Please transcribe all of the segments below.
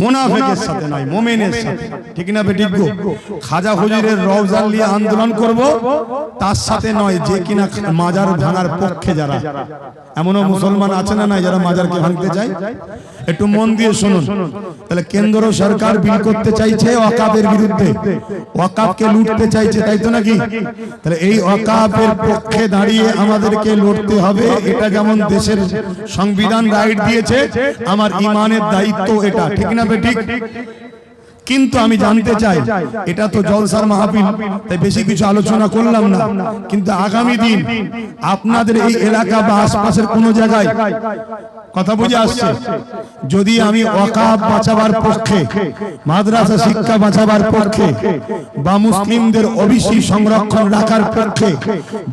মোনাফেকের সাথে নয় মোমেনের সাথে। ঠিক না বেটি গো? খাজা হুজুরের রওজা নিয়ে আন্দোলন করব তার সাথে নয় যে কিনা মাজার ভাঙার পক্ষে যারা। এমনও মুসলমান আছে না নাই যারা মাজারকে ভাঙতে চায়? একটু মন দিয়ে শুনুন। তাহলে কেন্দ্র সরকার বিল করতে চাইছে ওয়াকাবের বিরুদ্ধে। ওয়াকাবকে লুটতে চাইছে তাই তো নাকি? তাহলে এই ওয়াকাবের পক্ষে দাঁড়িয়ে আমাদেরকে লড়তে হবে। এটা যেমন দেশের সংবিধান রাইট দিয়েছে আমার ইমানের দায়িত্ব এটা ঠিক না বেঠিক? কিন্তু আমি জানতে চাই এটা তো জলসার মাহফিল তাই বেশি কিছু আলোচনা করলাম না। কিন্তু আগামী দিন আপনাদের এই এলাকা বা আশপাশের কোনো জায়গায় কথা বুঝে আসছে? যদি আমি ওয়াকাব বাঁচাবার পক্ষে মাদ্রাসা শিক্ষা বাঁচাবার পক্ষে বা মুসলিমদের ওবিসি সংরক্ষণ রাখার পক্ষে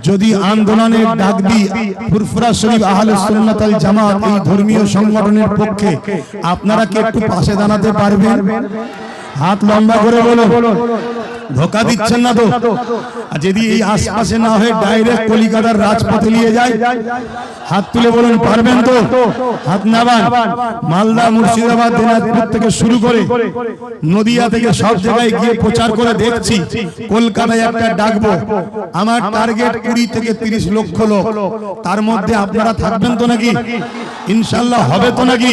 যদি আন্দোলনের ডাক দিই ফুরফুরা শরীফ আহলে সুন্নাত আল জামাত এই ধর্মীয় সংগঠনের পক্ষে আপনারা কি একটু পাশে দাঁড়াতে পারবেন? হাত লম্বা করে বলো ধোকা দিচ্ছেন না তো? আর যদি এই আশপাশে না হয়ে ডাইরেক্ট কলিকাতার রাজপথে নিয়ে যায়। হাত তুলে বলুন, পারবেন তো? হাত নাবান। মালদা, মুর্শিদাবাদ, দিনাজপুর থেকে শুরু করে নদিয়া থেকে সব জায়গায় গিয়ে প্রচার করে দেখছি। কলকাতায় একটা ডাকবো। আমার টার্গেট কুড়ি থেকে তিরিশ লক্ষ লোক। তার মধ্যে আপনারা থাকবেন তো নাকি? ইনশাল্লাহ হবে তো নাকি?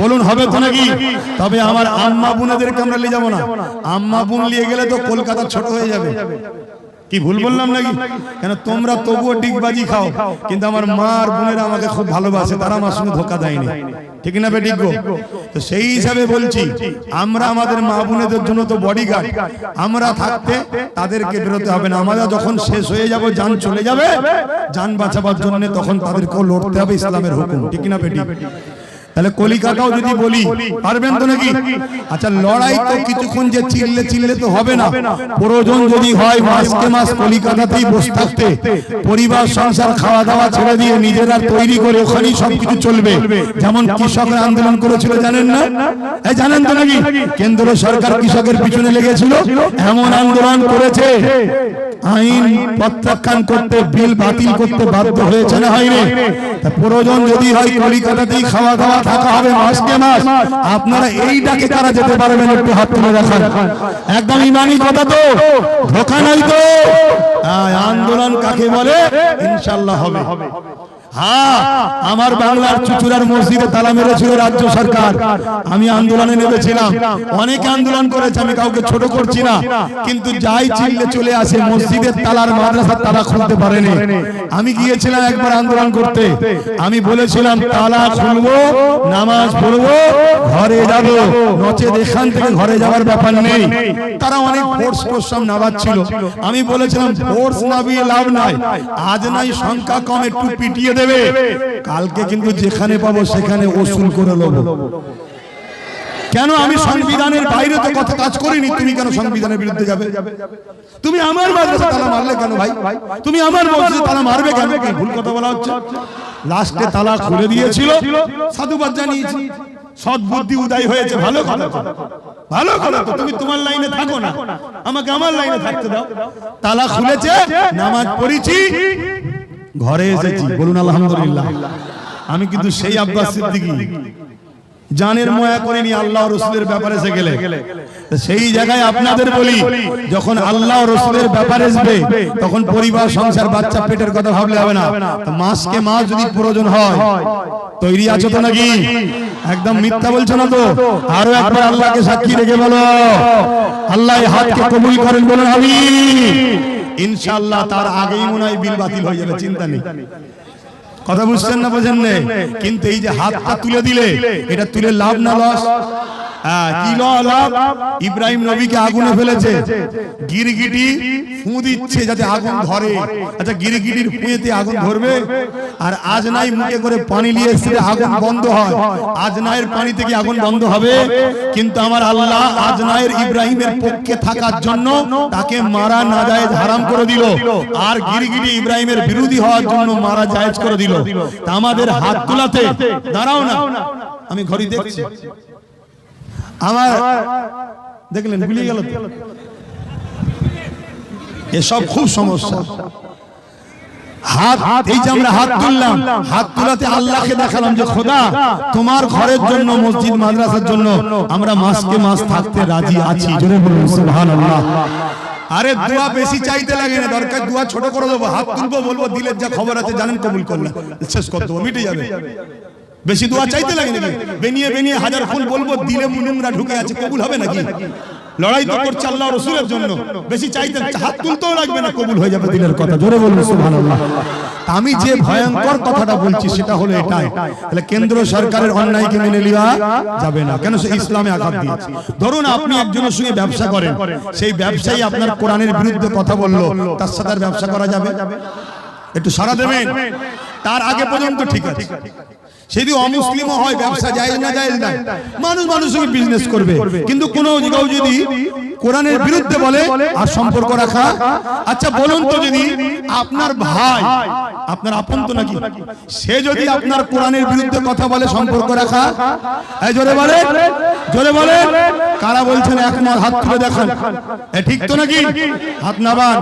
বলুন, হবে তো নাকি? তবে আমার আম্মা বোনেদেরকে আমরা নিয়ে যাব না। আম্মা বোন নিয়ে গেলে তো কলকাতা ছোট হয়ে যাবে। কি ভুল বললাম নাকি? কেন তোমরা তবুও ডিগবাজি খাও। কিন্তু আমার মা আর বোনেরা আমাকে খুব ভালোবাসে তারা আমার সঙ্গে ধোকা দেয়নি। ঠিক না বেটিক গো? তো সেই হিসাবে বলছি আমরা আমাদের মা বোনেদের জন্য তো বডিগার্ড আমরা থাকতে তাদেরকে বেরোতে হবে না। আমরা যখন শেষ হয়ে যাব যান চলে যাবে। যান বাঁচাবার জন্য তখন তাদেরকেও লড়তে হবে ইসলামের হুকুম। ঠিক না বেটি তাহলে কলিকাতাও যদি বলি পারবেন তো নাকি? আচ্ছা লড়াই তো কিছুক্ষণ যে চিল্লে চিল্লে তো হবে না। প্রয়োজন যদি হয় মাসকে মাস কলিকাতাতেই বসে থাকতে পরিবার সংসার খাওয়া দাওয়া ছেড়ে দিয়ে নিজেরা তৈরি করে ওখানেই সবকিছু চলবে। যেমন কৃষকরা আন্দোলন করেছিল জানেন না? এই জানেন তো নাকি? কেন্দ্র সরকার কৃষকের পিছনে লেগেছিল এমন আন্দোলন করেছে। আইন প্রত্যাখ্যান করতে, বিল বাতিল করতে বাধ্য হয়েছে না হয়নি প্রয়োজন যদি হয়, কলিকাতাতেই খাওয়া দাওয়া থাকা হবে মাসকে মাস। আপনারা এইটাকে তারা যেতে পারবেন, একটু হাত তুলে দেখান। একদম ইমানি কথা তো। ধোকা নাই তো। আন্দোলন কাকে বলে? ইনশাল্লাহ হবে। হ্যাঁ আমার বাংলার চুচুড়ার মসজিদে তালা মেরেছিল রাজ্য সরকার। আমি আন্দোলনে নেমেছিলাম। অনেক আন্দোলন করেছে আমি কাউকে ছোট করছি না। কিন্তু যাই চিল্লে চলে আসে মসজিদের তালার মাদ্রাসার তালা খুলতে পারেনি। আমি গিয়েছিলাম একবার আন্দোলন করতে। আমি বলেছিলাম তালা খুলবো নামাজ পড়ব ঘরে যাব নচে এখান থেকে ঘরে যাওয়ার ব্যাপার নেই। তারা অনেক ফোর্স প্রশ্রম নামাচ্ছিল। আমি বলেছিলাম ফোর্স নামিয়ে লাভ নাই আজ নাই সংখ্যা কম একটু পিটিয়ে দেবে কালকে কিন্তু যেখানে পাবো সেখানে ওসুল করে নেব কেন আমি সংবিধানের বাইরে তো কথা কাজ করিনি? তুমি কেন সংবিধানের বিরুদ্ধে যাবে? তুমি আমার মাদ্রাসা তালা মারলে কেন ভাই? তুমি আমার মসজিদে তালা মারবে কেন? কি ভুল কথা বলা হচ্ছে। লাস্টে তালা খুলে দিয়েছিল। সাধুবাদ জানিয়েছি সৎ বুদ্ধি উদয় হয়েছে। ভালো কথা ভালো কথা তো। তুমি তোমার লাইনে থাকো না। আমাকে আমার লাইনে থাকতে দাও। তালা খুলেছে নামাজ পড়েছি। ঘরে এসেছি। বলুন আলহামদুলিল্লাহ। আমি কিন্তু সেই আব্বাস সিদ্দিকী। জানের ময়া করে নি আল্লাহ রসুলের ব্যাপারে এসে গেলে। সেই জায়গায় আপনাদের বলি যখন আল্লাহ রসুলের ব্যাপারে আসবে তখন পরিবার সংসার বাচ্চা পেটের কথা ভাবলে হবে না। মাসকে মাস যদি প্রয়োজন হয় তৈরি আছো তো নাকি? একদম মিথ্যা বলছো না তো? আরও একবার আল্লাহকে সাক্ষী রেখে বলো। আল্লাহ হাতকে কবুল করেন বলুন আমি ইনশাআল্লাহ তার আগেই মনে হয় বিল বাতিল হয়ে যাবে চিন্তা নেই। কথা বুঝছেন না বোঝেন না? কিন্তু এই যে হাতটা তুলে দিলে এটা তুলে লাভ না লস? ইব্রাহিম নবীকে আগুনে ফেলেছে। গিরগিটি ফু দিচ্ছে যাতে আগুন ধরে। আচ্ছা গিরগিটির ফুঁয়েতে আগুন ধরবে? আর আজ নাই মুখে করে পানি নিয়ে এসে আগুন বন্ধ হয়। আজ নাইয়ের পানি থেকে আগুন বন্ধ হবে? কিন্তু আমার আল্লাহ আজ নাইয়ের ইব্রাহিমের পক্ষে থাকার জন্য তাকে মারা না যায় হারাম করে দিল। আর গিরগিটি ইব্রাহিমের বিরোধী হওয়ার জন্য মারা জায়েজ করে দিল। তা আমাদের হাত তোলাতে দাঁড়াও না আমি ঘড়ি দেখছি আমার দেখলেন ভুলে গেল এসব খুব সমস্যা। হাত এই যে আমরা হাত তুললাম হাত তুলাতে আল্লাহকে দেখালাম যে খোদা তোমার ঘরের জন্য মসজিদ মাদ্রাসার জন্য আমরা মাসকে মাস থাকতে রাজি আছি। জোরে বলুন সুবহানাল্লাহ। আরে দোয়া বেশি চাইতে লাগে না দরকার দোয়া ছোট করে দেবো হাত তুলবো বলব দিলের যা খবর আছে জানেন কবুল করলাম শেষ করে দেবো মিটে যাবে। বেশি দোয়া চাইতে লাগে নাকি বেনিয়ে বেনিয়ে হাজার ফুল বলব দিলে মুনুমরা ঢুকে আছে কবুল হবে নাকি? লড়াই তো করছে আল্লাহ রসুলের জন্য। বেশি চাইতে হাত তুলতেও লাগবে না কবুল হয়ে যাবে দিলের কথা। জোরে বলুন সুবহানাল্লাহ। আমি যে ভয়ঙ্কর কথাটা বলছি সেটা হলো এটাই। তাহলে কেন্দ্র সরকারের অন্যায়কে মেনে নেওয়া যাবে না। কেন সে ইসলামে আঘাত দিয়েছে ধরুন আপনি একজনের সঙ্গে ব্যবসা করেন সেই ব্যবসায়ী আপনার কোরআনের বিরুদ্ধে কথা বলল তার সাথে আর ব্যবসা করা যাবে? একটু সারা দেবেন তার আগে পর্যন্ত ঠিক আছে যদি অমুসলিমও হয় ব্যবসা যায় না যায় না মানুষ মানুষের বিজনেস করবে। কিন্তু কোনো জায়গাও যদি কোরআনের বিরুদ্ধে বলে আর সম্পর্ক রাখা আচ্ছা বলুন তো যদি আপনার ভাই আপনার আপন তো নাকি? সে যদি আপনার কোরআনের বিরুদ্ধে কথা বলে সম্পর্ক রাখা এই জোরে বলে জোরে বলে কারা বলছেন একমত হাত তুলে দেখান। এ ঠিক তো নাকি? হাত নাবান।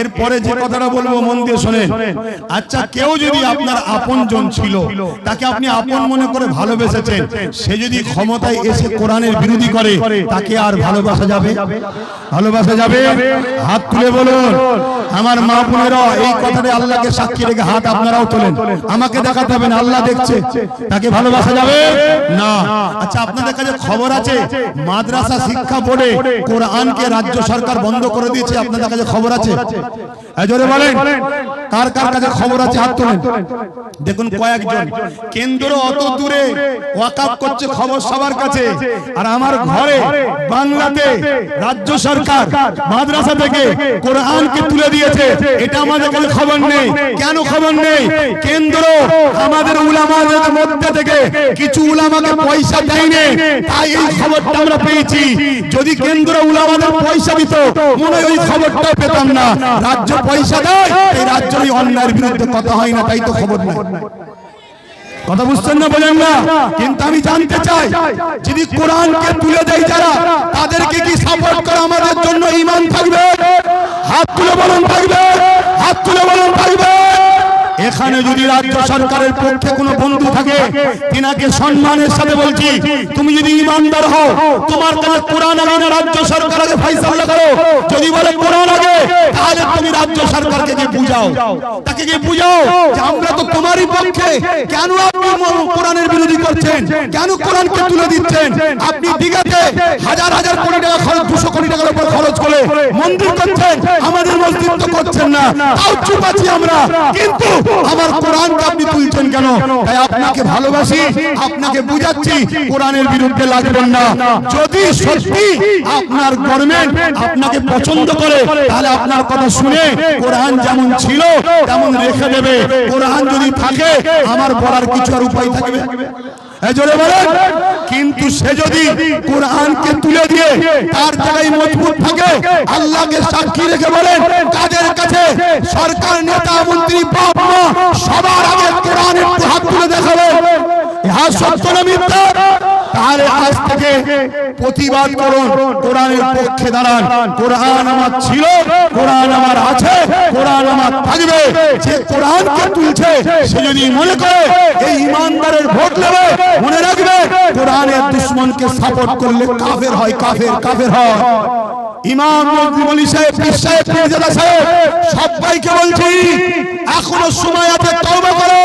এরপরে যে কথাটা বলব মন দিয়ে শোনেন। আচ্ছা কেউ যদি আপনার আপন জন ছিল তাকে আপনি আপন মনে করে ভালোবেসেছেন। সে যদি ক্ষমতায় এসে কোরআনের বিরোধী করে, তাকে আর ভালোবাসা যাবে? ভালোবাসা যাবে? হাত তুলে বলুন। আমার মা বোনেরা, এই কথাটা আল্লাহকে সাক্ষী রেখে হাত আপনারাও তোলেন। আমাকে দেখাতে হবে আল্লাহ দেখছে। তাকে ভালোবাসা যাবে? না। আচ্ছা আপনাদের কাছে খবর আছে? মাদ্রাসা শিক্ষা বোর্ডে কোরআনকে রাজ্য সরকার বন্ধ করে দিয়েছে। আপনাদের কাছে খবর আছে? এই জোরে বলেন। কার কার কাছে খবর আছে? হাত তোলেন। দেখুন কয়েকজন। কেন্দ্র অত দূরে ওয়াকাপ করছে খবর সবার কাছে। আর আমার ঘরে বাংলাতে রাজ্য সরকার মাদ্রাসা থেকে কোরআনকে তুলে দিয়েছে। এটা আমাদের কাছে খবর নেই? কেন খবর নেই? কেন্দ্র আমাদের উলামাদের মধ্যে থেকে কিছু উলামাকে পয়সা দেয়নি। তাই এই খবরটা আমরা পেয়েছি। যদি কেন্দ্র উলামাদের পয়সা দিত মনে হয় ওই খবরটা পেতাম না। রাজ্য পয়সা দেয় এই রাজ্য এই অন্যায়ের বিরুদ্ধে কথা হয় না, তাই তো খবর নাই। কথা বুঝছেন না বলেন না? কিন্তু আমি জানতে চাই যদি কোরআনকে তুলে দেয় যারা, তাদেরকে কি সাপোর্ট করা আমাদের জন্য ইমান থাকবে? হাত তুলে বলুন, থাকবে? হাত তুলে বলুন, থাকবে? এখানে যদি রাজ্য সরকারের পক্ষে কোনো বন্ধু থাকে, তিনাকে সম্মানের সাথে বলছি, তুমি যদি ইমানদার হও, তোমার কাছে কোরআন আগে না, রাজ্য সরকার আগে ফাইসাল্লা করো। যদি বলে কোরআন আগে, তাহলে তুমি রাজ্য সরকারকে গিয়ে বুঝাও। তাকে গিয়ে বুঝাও যে আমরা তো তোমারই পক্ষে। কেন আপনি কোরআনের বিরোধী করছেন? কেন কোরআনকে তুলে দিচ্ছেন? আপনি দিঘাতে হাজার হাজার কোটি টাকা খরচ, দুশো কোটি টাকার উপর খরচ করে মন্দির করছেন, আমাদের মসজিদ তো করছেন না। তাও চুপ আছি আমরা। কিন্তু আমার কোরআনকে আপনি তুলছেন কেন? তাই আপনাকে ভালোবাসি আপনাকে বুঝাচ্ছি কোরআনের বিরুদ্ধে লাগবেন না। যদি সত্যি আপনার গভর্নমেন্ট আপনাকে পছন্দ করে তাহলে আপনার কথা শুনে কোরআন যেমন ছিল তেমন রেখে দেবে। কোরআন যদি থাকে আমার পড়ার কিছু আর উপায় থাকবে। কিন্তু সে যদি কোরআনকে তুলে দিয়ে তার জায়গায় মজবুত থাকে, আল্লাহকে সাক্ষী রেখে বলেন কাছে? সরকার, নেতা, মন্ত্রী সবার আগে কোরআন একটু হাত তুলে দেখাবে। ইহা সত্য তাহলে আজ থেকে প্রতিবাদ করুন, কোরআনের পক্ষে দাঁড়ান। কোরআন আমার ছিল, কোরআন আমার আছে কোরআন আমার থাকবে, যে কোরআনকে তুলছে, সে যদি মনে করে, এই ইমানদারের ভোট নেবে, মনে রাখবে, কোরআনের দুশ্মনকে সাপোর্ট করলে কাফের হয়, কাফের কাফের হয়। ইমাম বলি সাহেব, পীর সাহেব, পীরজাদা সাহেব, সবাইকে বলছি, এখনও সময় আছে, তওবা করো।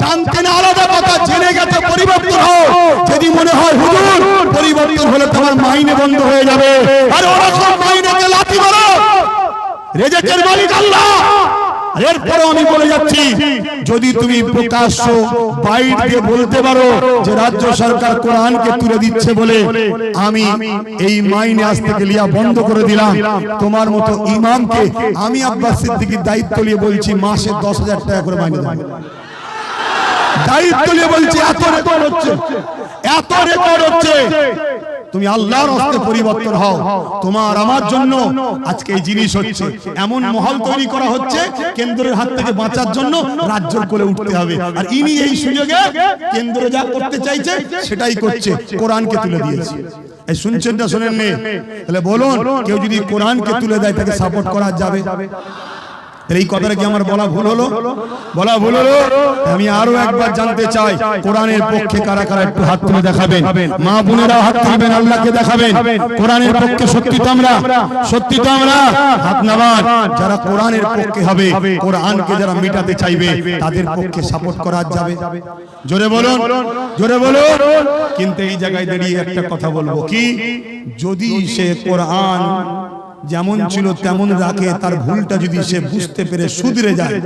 জানতে না আলাদা কথা, জেনে গেছে, পরিবর্তন হও। যদি মনে হয়, হুজুর, পরিবর্তন হলে তোমার মাইনে বন্ধ হয়ে যাবে। আর ওরকম মাইনেকে লাথি মারো। রেজেকের মালিক আল্লাহ। এরপরও আমি বলে যাচ্ছি, যদি তুমি প্রকাশ্য বাইট দিয়ে বলতে পারো যে রাজ্য সরকার কোরআনকে তুলে দিচ্ছে বলে, আমি এই মাইনে আজ থেকে লিয়া বন্ধ করে দিলাম। তোমার মতো ইমামকে আমি আব্বাস সিদ্দিকীর দায়িত্ব নিয়ে বলছি, মাসে দশ হাজার টাকা করে মাইনে দেবো দায়িত্ব নিয়ে বলছি, এত রেকর্ড হচ্ছে। এত রেকর্ড হচ্ছে। তুমি আল্লাহর হস্তে পরিবর্তন হও। তোমার আমার জন্য আজকে এই জিনিস হচ্ছে। এমন মহল তৈরি করা হচ্ছে কেন্দ্রের হাত থেকে বাঁচার জন্য রাজ্যের কোলে উঠতে হবে। আর ইনি এই সুযোগে কেন্দ্র যা করতে চাইছে সেটাই করছে কোরআনকে তুলে দিয়েছে। এই শুনছেন না শোনেন তাহলে বলুন কেউ যদি কোরআনকে তুলে দেয় তাকে সাপোর্ট করা যাবে। এই কথাটা কি আমার বলা ভুল হলো? বলা ভুল হলো? আমি আরও একবার জানতে চাই, কোরআনের পক্ষে কারা কারা একটু হাত তুলে দেখাবেন? মা বোনেরা হাত তুলবেন, আল্লাহকে দেখাবেন। কোরআনের পক্ষে সত্যি তো আমরা, সত্যি তো আমরা। হাত নামান যারা কোরআনের পক্ষে হবে, কোরআনকে যারা মেটাতে চাইবে, তাদের পক্ষে সাপোর্ট করা যাবে। জোরে বলুন জোরে বলুন। কিন্তু এই জায়গায় দাঁড়িয়ে একটা কথা বলব। কি? যদি সে কোরআন যেমন ছিল তেমন রাখে তার ভুলটা যদি সে বুঝতে পেরে শুধরে যায়।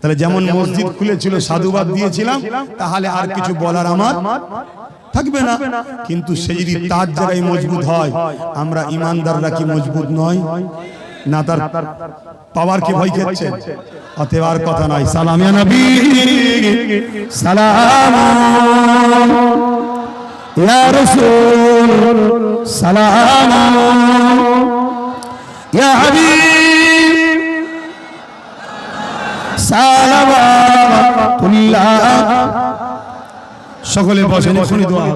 তাহলে যেমন মসজিদ খুলেছিল সাধুবাদ দিয়েছিলাম তাহলে আর কিছু বলার আমার থাকবে না। কিন্তু সে যদি তার জায়গায় মজবুত হয় আমরা ইমানদাররা কি মজবুত নয়? না তার পাওয়ার কি ভয় খেচ্ছে অতএব আর কথা নাই সালাম ইয়া নবী। সালাম। ইয়া রাসূল। সালাম। ইয়া হাবিব। সালাম সকলে বসেন এখনই দোয়া